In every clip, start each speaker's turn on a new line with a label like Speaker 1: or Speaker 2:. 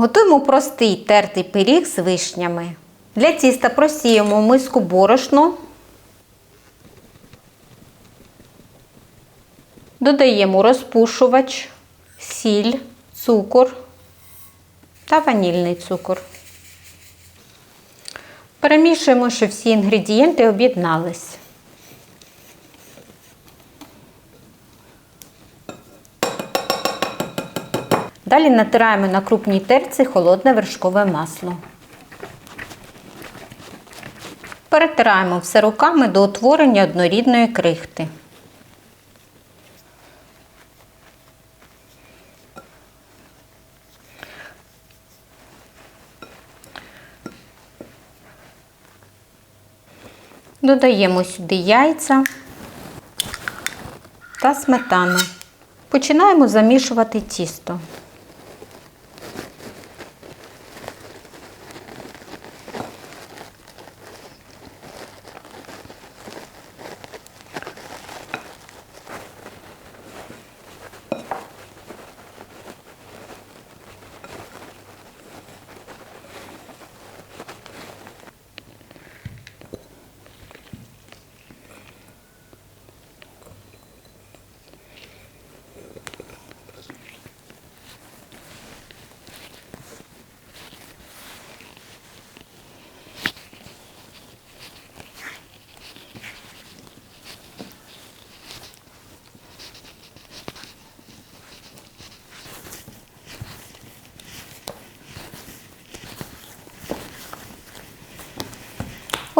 Speaker 1: Готуємо простий тертий пиріг з вишнями. Для тіста просіємо миску борошно. Додаємо розпушувач, сіль, цукор та ванільний цукор. Перемішуємо, щоб всі інгредієнти об'єднались. Далі натираємо на крупній терці холодне вершкове масло. Перетираємо все руками до утворення однорідної крихти. Додаємо сюди яйця та сметану. Починаємо замішувати тісто.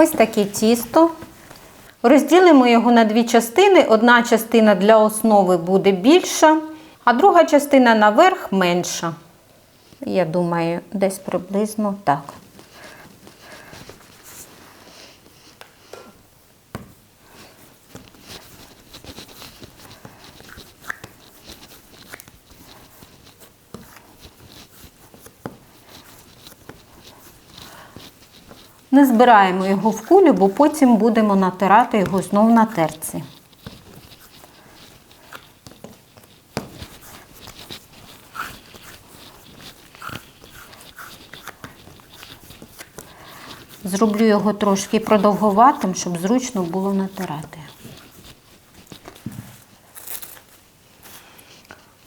Speaker 1: Ось таке тісто. Розділимо його на дві частини. Одна частина для основи буде більша, а друга частина наверх менша. Я думаю, десь приблизно так. Не збираємо його в кулю, бо потім будемо натирати його знов на терці. Зроблю його трошки продовгуватим, щоб зручно було натирати.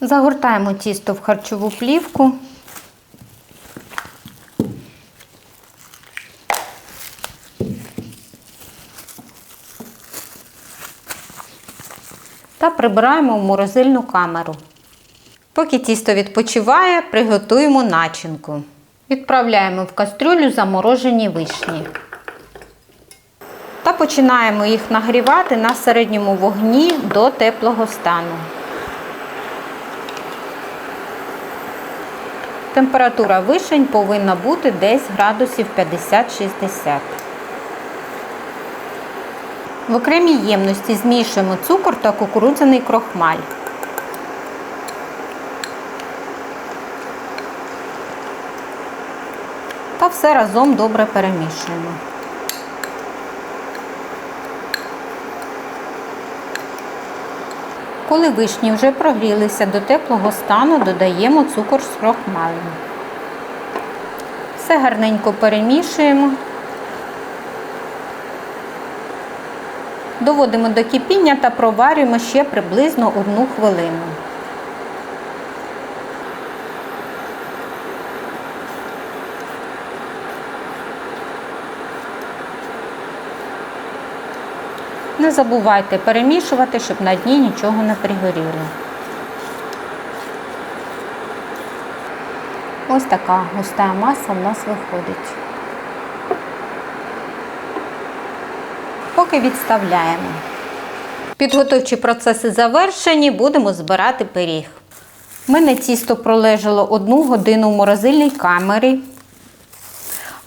Speaker 1: Загортаємо тісто в харчову плівку. Та прибираємо в морозильну камеру. Поки тісто відпочиває, приготуємо начинку. Відправляємо в кастрюлю заморожені вишні. Та починаємо їх нагрівати на середньому вогні до теплого стану. Температура вишень повинна бути десь градусів 50-60. В окремій ємності змішуємо цукор та кукурудзяний крохмаль. Та все разом добре перемішуємо. Коли вишні вже прогрілися до теплого стану, додаємо цукор з крохмалем. Все гарненько перемішуємо. Доводимо до кипіння та проварюємо ще приблизно одну хвилину. Не забувайте перемішувати, щоб на дні нічого не пригоріло. Ось така густа маса в нас виходить. Поки відставляємо. Підготовчі процеси завершені, будемо збирати пиріг. У мене тісто пролежало одну годину в морозильній камері.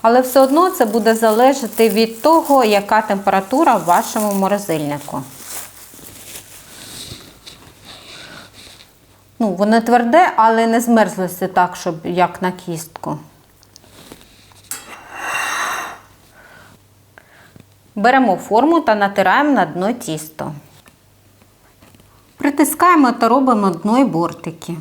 Speaker 1: Але все одно це буде залежати від того, яка температура в вашому морозильнику. Ну, воно тверде, але не змерзлося так, щоб як на кістку. Беремо форму та натираємо на дно тісто. Притискаємо та робимо дно й бортики.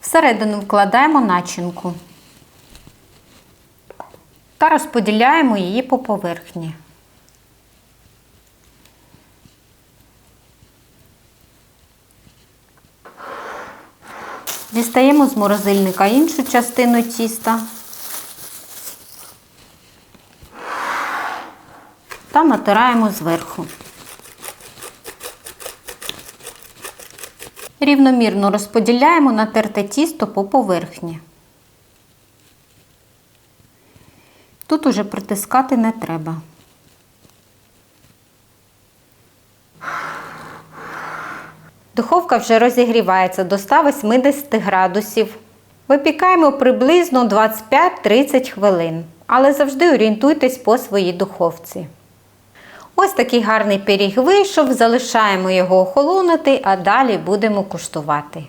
Speaker 1: Всередину вкладаємо начинку та розподіляємо її по поверхні. Дістаємо з морозильника іншу частину тіста та натираємо зверху. Рівномірно розподіляємо натерте тісто по поверхні. Тут уже притискати не треба. Духовка вже розігрівається до 180 градусів. Випікаємо приблизно 25-30 хвилин, але завжди орієнтуйтесь по своїй духовці. Ось такий гарний пиріг вийшов, залишаємо його охолонути, а далі будемо куштувати.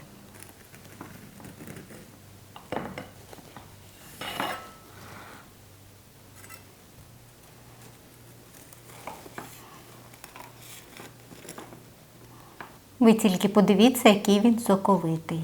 Speaker 1: Ви тільки подивіться, який він соковитий.